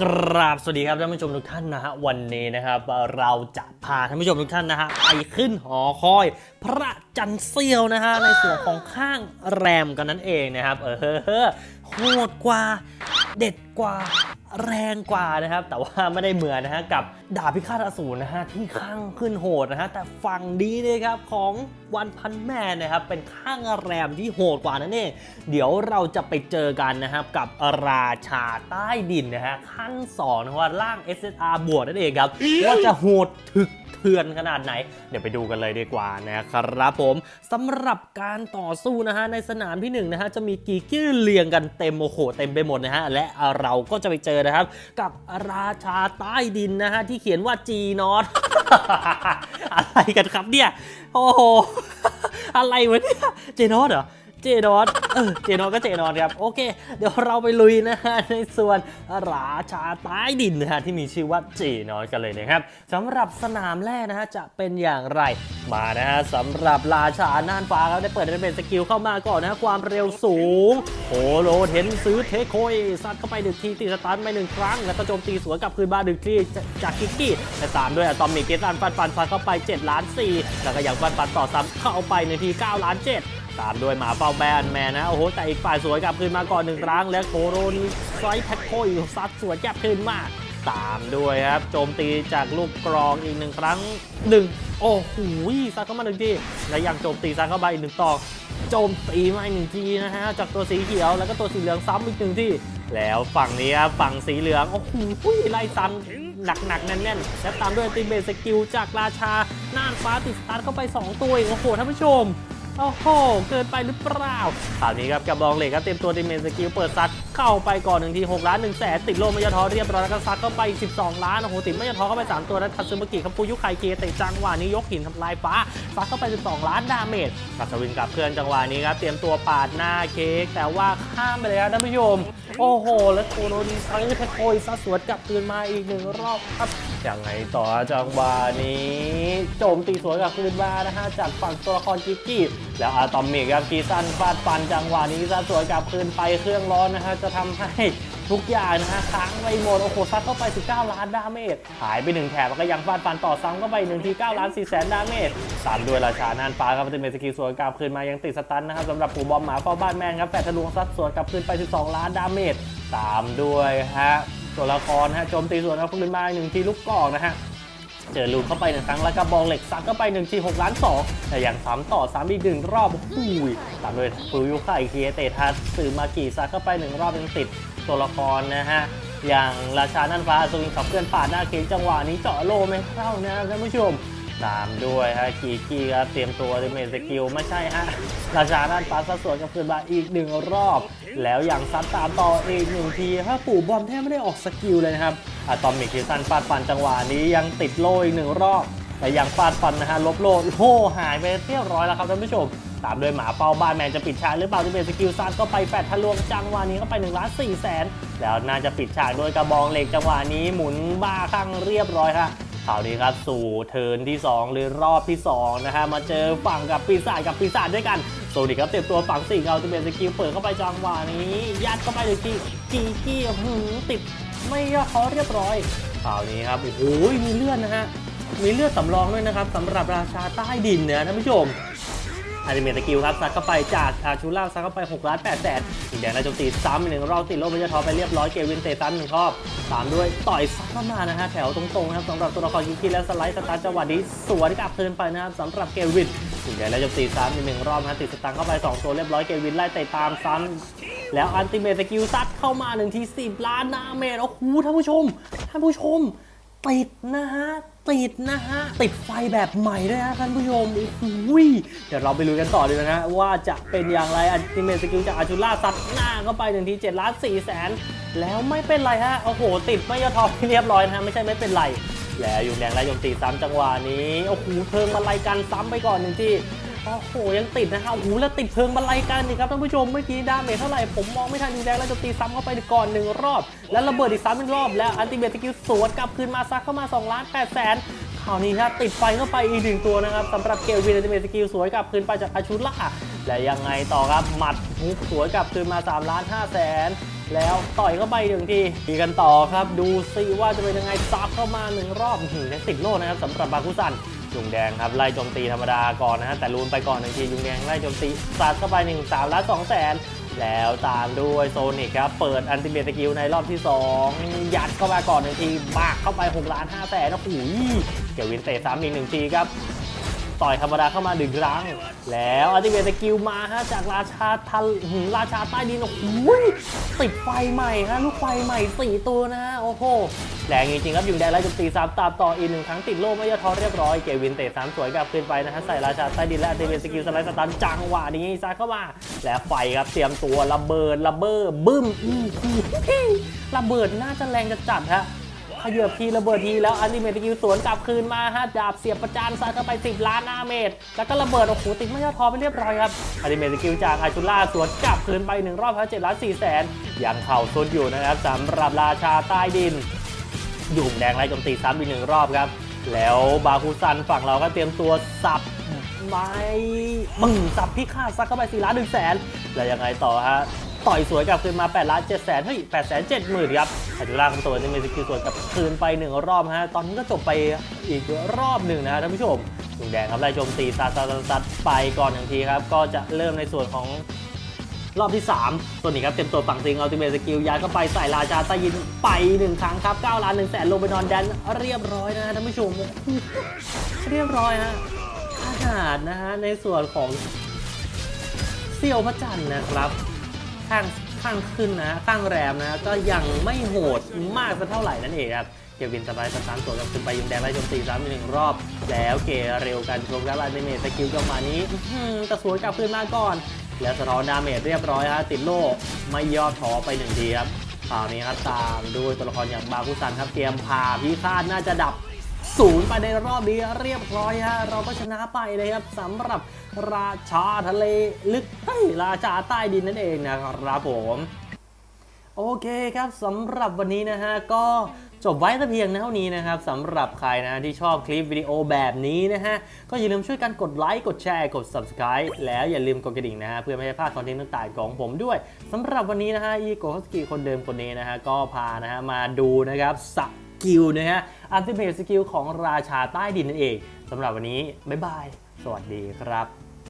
กราบสวัสดีครับท่านผู้ชมทุกท่านนะฮะวันนี้นะครับเราจะพาท่านผู้ชมทุกท่านนะฮะไปขึ้นหอคอย พระจันทร์เสี้ยวนะฮะในส่วนของข้างแรมกันนั่นเองนะครับเออเฮ้อเฮ้อโหดกว่าเด็ดกว่า แรงกว่านะครับ แต่ว่าไม่ได้เหมือนนะฮะกับดาบพิฆาตอสูรนะฮะที่ข้างขึ้นโหดนะฮะแต่ฝั่งดีเลยครับของวันพันแม่นะครับเป็นข้างแรมที่โหดกว่านั่นเองเดี๋ยวเราจะไปเจอกันนะครับกับราชาใต้ดินนะฮะขั้นสองนะว่าร่าง SSR บวกนั่นเองครับว่าจะโหดถึก ถื่อนขนาดไหน เดี๋ยวไปดูกันเลยดีกว่านะครับผมสำหรับการต่อสู้นะฮะในสนามที่หนึ่งนะฮะจะมีกีกี้เรียงกันเต็มโอ้โหเต็มไปหมดนะฮะและเราก็จะไปเจอนะครับกับราชาใต้ดินนะฮะที่เขียนว่า G n o t อะไรกันครับเนี่ยโอ้โหอะไรวะเนี่ยเจนอตเหรอ เจนอตเออเจนอตก็เจนอตครับ โอเค เดี๋ยวเราไปลุยนะฮะในส่วนราชาใต้ดินนะฮะที่มีชื่อว่าเจนอตกันเลยนะครับสำหรับสนามแรกนะฮะจะเป็นอย่างไรมานะฮะสำหรับราชาน่านฟ้าครับได้เปิดเป็นสกิลเข้ามาก่อนนะความเร็วสูงโหโลเทนซื้อเทคโคยซัดเข้าไปหนึ่งทีตีสตาร์ทไปหนึ่งครั้ง แล้วก็โจมตีสวนกลับคืนมาหนึ่งทีจากกิกกี้และตามด้วยอะตอมมิกเกตันฟันฟันฟันเข้าไป7ล้าน4แล้วก็ยังฟันฟันต่อซ้ำเข้าไปหนึ่งที9ล้าน7 ตามด้วยหมาเฝ้าแบนแมนนะ โอ้โห แต่อีกฝ่ายสวยกลับคืนมาก่อนหนึ่งครั้ง และโคโรนีไซแท็กโคยซัดสวนแก็บคืนมา ตามด้วยครับ โจมตีจากลูกกรองอีกหนึ่งครั้งหนึ่งโอ้โหซัดเข้ามาหนึ่งทีและยังโจมตีซัดเข้าไปอีกหนึ่งต่อโจมตีมาอีกหนึ่งทีนะฮะจากตัวสีเขียวแล้วก็ตัวสีเหลืองซ้ำอีกหนึ่งที่ แล้วฝั่งนี้ครับฝั่งสีเหลืองโอ้โหไล่ซ้ำหนักๆแน่นๆและตามด้วยตีเบสสกิลจากราชาน่านฟ้าติดสตาร์ทเข้าไป 2 ตัวเองโอ้โหท่านผู้ชม โอ้โห เกินไปหรือเปล่าคราวนี้ครับกับบองเหล็กครับเต็มตัวดิเมนสกิลเปิดซัด เข้าไปก่อนหนึ่งที6ล้าน1แสนติดโลมายาทอเรียบร้อยแล้วก็ซัดเข้าไป 12 ล้านโอ้โหติดมายาทอเข้าไป 3 ตัวแล้วทัตซึมากิคัมปูยุไคเกเตะจังหวะนี้ยกหินทำลายฟ้าซัดเข้าไป 12 ล้านดาเมจกัสวินกับเพื่อนจังหวะนี้ครับเตรียมตัวปาดหน้าเค้กแต่ว่าข้ามไปเลยครับท่านผู้ชมโอ้โห แล้วโคโรนีไซส์แท็กโอยซัดสวนกลับคืนมาอีกหนึ่งรอบครับยังไงต่อจังหวะนี้ โจมตีสวนกลับคืนมานะฮะจากฝั่งตัวละครกิกกี้แล้วอะตอมมิกครับกีซันฟาดฟันจังหวะนี้ซัดสวนกลับคืนไปเครื่องร้อนนะฮะจะทำให้ทุกอย่างนะฮะค้างไปหมด โอ้โหซัดเข้าไป 19 ล้านดาเมจหายไปหนึ่งแถบแล้วก็ยังฟาดฟันต่อซ้ำเข้าไปหนึ่งที9ล้าน4แสนดาเมจตามด้วยราชาน่านฟ้าครับเป็นเมสกิลสวนกลับคืนมายังติดสตันนะครับสำหรับปู่บอมหมาเฝ้าบ้านแมนครับแปดทะลวงซัดสวนกลับคืนไป 12 ล้านดาเมจตามด้วยฮะตัวละครฮะโจมตีสวนกลับคืนมาหนึ่งทีลูกกอกนะฮะ เจอลูกเข้าไปหนึ่งครั้งแล้วก็บอลเหล็กซัดเข้าไป1นึ่งทีหกล้านสองแต่อย่างซ้ำต่อซ้ำอีกหนึ่งรอบหูยตามด้วยฟูยุไคเคียเตทัสสื่อมากี่ซัดเข้าไปหนึ่งรอบยังติดตัวละครนะฮะอย่างราชานันฟ้าสวิงขับเคลื่อนปาดหน้าเค้กจังหวะนี้เจาะโลไม่เข้านะท่านผู้ชมตามด้วยฮะกีกี้ครับเตรียมตัวดิเมสกิลไม่ใช่ฮะราชาด้านฟ้าสัดส่วนกับคืนมาอีกหนึ่งรอบ แล้วอย่างซัดตามต่ออีกหนึ่งทีถ้าปู่บอมแทบไม่ได้ออกสกิลเลยนะครับ อะตอมิกคิสันฟาดฟันจังหวะนี้ยังติดโล่อีกหนึ่งรอบ แต่ยังฟาดฟันนะฮะลบโล่โล่หายไปเรียบร้อยแล้วครับท่านผู้ชม ตามด้วยหมาเป้าบ้านแมนจะปิดฉากหรือเปล่าที่เป็นสกิลซัดก็ไปแปดทะลวงจังหวะนี้ก็ไป1ล้าน4แสนแล้วน่าจะปิดฉากด้วยกระบองเหล็กจังหวะนี้หมุนบ้าข้างเรียบร้อยฮะคราวนี้ครับสู่เทิร์นที่ 2 หรือรอบที่2นะฮะมาเจอฝั่งกับปีศาจกับปีศาจด้วยกันโซนิกครับเตรียมตัวฝั่งสี่เราจะเป็นสกิลเปิดเข้าไปจังหวะนี้ยัดเข้าไปเลยกีกีกี้หืมติด ไม่ยอดเขาเรียบร้อยคราวนี้ครับ โอ้โหมีเลือดนะฮะ มีเลือดสำรองด้วยนะครับสำหรับราชาใต้ดินเนี่ยท่านผู้ชมอนิเมตสกิลครับซัดเข้าไปจากอาชูล่าซัดเข้าไป6ล้าน8แสนอีกแดงนายโจมตีซ้ำอีกหนึ่งรอบติดโลกมันจทอไปเรียบร้อยเกวินเตะซ้ำหนึ่งรอบตามด้วยต่อยซัดเข้ามานะฮะแถวตรงๆนะครับสำหรับตัวละครกิกกี้และสไลด์สตาร์จังหวะนี้สวนกลับเทินไปนะครับสำหรับเกวินอีกแดงนายโจมตีซ้ำอีกหนึ่งรอบนะฮะติดสตังเข้าไปสองตัวเรียบร้อยเกวินไล่เตะตามซ้ำ แล้วอันติเมตสกิลซัดเข้ามาหนึ่งที10ล้านนาเมตโอ้โหท่านผู้ชม ท่านผู้ชม ติดนะฮะ ติดนะฮะ ติดไฟแบบใหม่ด้วยนะท่านผู้ชมโอ้โหเดี๋ยวเราไปลุยกันต่อเลยนะฮะว่าจะเป็นอย่างไรอันติเมตสกิลจากอาจูล่าซัดหน้าเข้าไปหนึ่งที7ล้าน4แสนแล้วไม่เป็นไรฮะโอ้โห ติดไม่ยอทอเรียบร้อยนะฮะไม่ใช่ไม่เป็นไรแล้วอยู่แดงไล่โจมตีซ้ำจังหวะนี้โอ้โหเทิงมาไล่กันซ้ำไปก่อนหนึ่งที โอ้โหยังติดนะฮะโอ้โหแล้วติดเพลิงบรรลัยกันนี่ครับท่านผู้ชมเมื่อกี้ดาเมจเท่าไหร่ผมมองไม่ทันดูแดงแล้วจะตีซ้ำเข้าไปก่อนหนึ่งรอบ แล้วระเบิดอีกซ้ำอีกรอบ แล้วอันติเมตสกิลสวนกลับคืนมาซักเข้ามา2ล้าน8แสนคราวนี้ครับติดไฟเข้าไปอีกหนึ่งตัวนะครับสำหรับเกลวินอันติเมตสกิลสวยกลับคืนไปจากอาชูล่าและยังไงต่อครับหมัดฮุกสวยกลับคืนมา3ล้าน5แสน แล้วต่อยเข้าไปหนึ่งทีดีกันต่อครับดูซิว่าจะเป็นยังไงซับเข้ามาหนึ่งรอบหือยังติดโล่นะครับสำหรับบาคุซันยุงแดงครับไล่โจมตีธรรมดาก่อนนะฮะแต่ลูนไปก่อนหนึ่งทียุงแดงไล่โจมตีซัดเข้าไป1นึ่งสามล้านสองแสนแล้วตามด้วยโซนิกครับ เปิดอันติเมตสกิลในรอบที่ 2 ยัดเข้ามาก่อนหนึ่งทีบากเข้าไป6ล้าน5แสนนะโอ้โหเกียววินเตะซ้ำอีกหนึ่งทีครับ ต่อยธรรมดาเข้ามาหนึ่งครั้ง แล้วอัติเมทสกิลมาฮะจากราชาทันหืมราชาใต้ดินโอ้โหติดไฟใหม่ฮะลูกไฟใหม่ 4 ตัวนะโอ้โหแรงจริงๆครับยุงแดงไล่โจมตีซ้ำตามต่ออีกหนึ่งครั้งติดโล่ไม่ย่อท้อเรียบร้อยเกวินเตะซ้ำสวยกลับคืนไปนะฮะใส่ราชาใต้ดินและอัติเมทสกิลสไลด์สตันจังหวะนี้ซัดเข้ามา แล้วไฟครับเตรียมตัวระเบิดระเบิดบึ้มอื้อหือระเบิดน่าจะแรงจะจัดฮะ ขยับทีระเบิดทีแล้วอันติเมตกิลสวนกลับคืนมาฮะดาบเสียบประจานซัดเข้าไป 10 ล้านหน้าเมตร แล้วก็ระเบิดโอ้โหติดไม่ยอดทอไปเรียบร้อยครับอันติเมตกิลจากอาชุล่าสวนกลับคืนไปหนึ่งรอบครับ7ล้าน4แสนยังเข่าสุดอยู่นะครับสำหรับราชาใต้ดินยุ่งแดงไล่โจมตีซ้ำอีกหนึ่งรอบครับ แล้วบาคูซันฝั่งเราก็เตรียมตัวสับไม้บึ้งสับพิฆาตซัดเข้าไป4ล้าน1แสนแล้วยังไงต่อฮะ ต่อยสวยกลับคืนมา8ล้าน7แสนเฮ้ย8แสน7หมื่นครับอาจุล่าคำตัวจะมีสกิลสวนกลับคืนไปหนึ่งรอบฮะ ตอนนี้ก็จบไปอีกรอบหนึ่งนะฮะท่านผู้ชมยุ่งแดงครับไล่โจมตีซัดซัดซัดไปก่อนหนึ่งทีครับ ก็จะเริ่มในส่วนของรอบที่ 3 ตัวนี้ครับเต็มตัวฝั่งซิงอัลติเมทสกิลยัดเข้าไปใส่ราชาใต้ยินไป 1 ครั้งครับ9ล้าน1แสนลงไปนอนแดนเรียบร้อยนะฮะท่านผู้ชม เรียบร้อยฮะขนาดนะฮะในส่วนของเซี่ยวพระจันทร์นะครับ ข้างข้างขึ้นนะ ข้างแรมนะ ก็ยังไม่โหดมากสักเท่าไหร่นั่นเองครับเกวินสบายสารตัวกับขึ้นไปยิงแดงไล่โจมตีซ้ำหนึ่งรอบ แล้วเกเร็วกันชมครับอันเมทสกิลจังหวะนี้กระสวนกลับขึ้นมาก่อน แล้วสะท้อนดาเมจเรียบร้อยฮะติดโล่ไม่ย่อท้อไปหนึ่งทีครับคราวนี้ครับตามด้วยตัวละครอย่างบาคุซันครับเตรียมพาพิฆาตน่าจะดับ ศูนย์ไปในรอบนี้เรียบร้อยฮะเราก็ชนะไปเลยครับสำหรับราชาทะเลลึกเฮ้ราชาใต้ดินนั่นเองนะครับผมโอเคครับสำหรับวันนี้นะฮะก็จบไว้แต่เพียงเท่านี้นะครับสำหรับใครนะที่ชอบคลิปวิดีโอแบบนี้นะฮะ ก็อย่าลืมช่วยกันกดไลค์กดแชร์กด subscribe แล้วอย่าลืมกดกระดิ่งนะฮะ เพื่อไม่ให้พลาดคอนเทนต์ต่างๆของผมด้วยสำหรับวันนี้นะฮะ อีโกฮสกิคนเดิมคนนี้นะฮะ ก็พานะฮะ มาดูนะครับส กิลนะฮะอัลติเมทสกิลของราชาใต้ดินนั่นเองสำหรับวันนี้ บ๊ายบาย สวัสดีครับ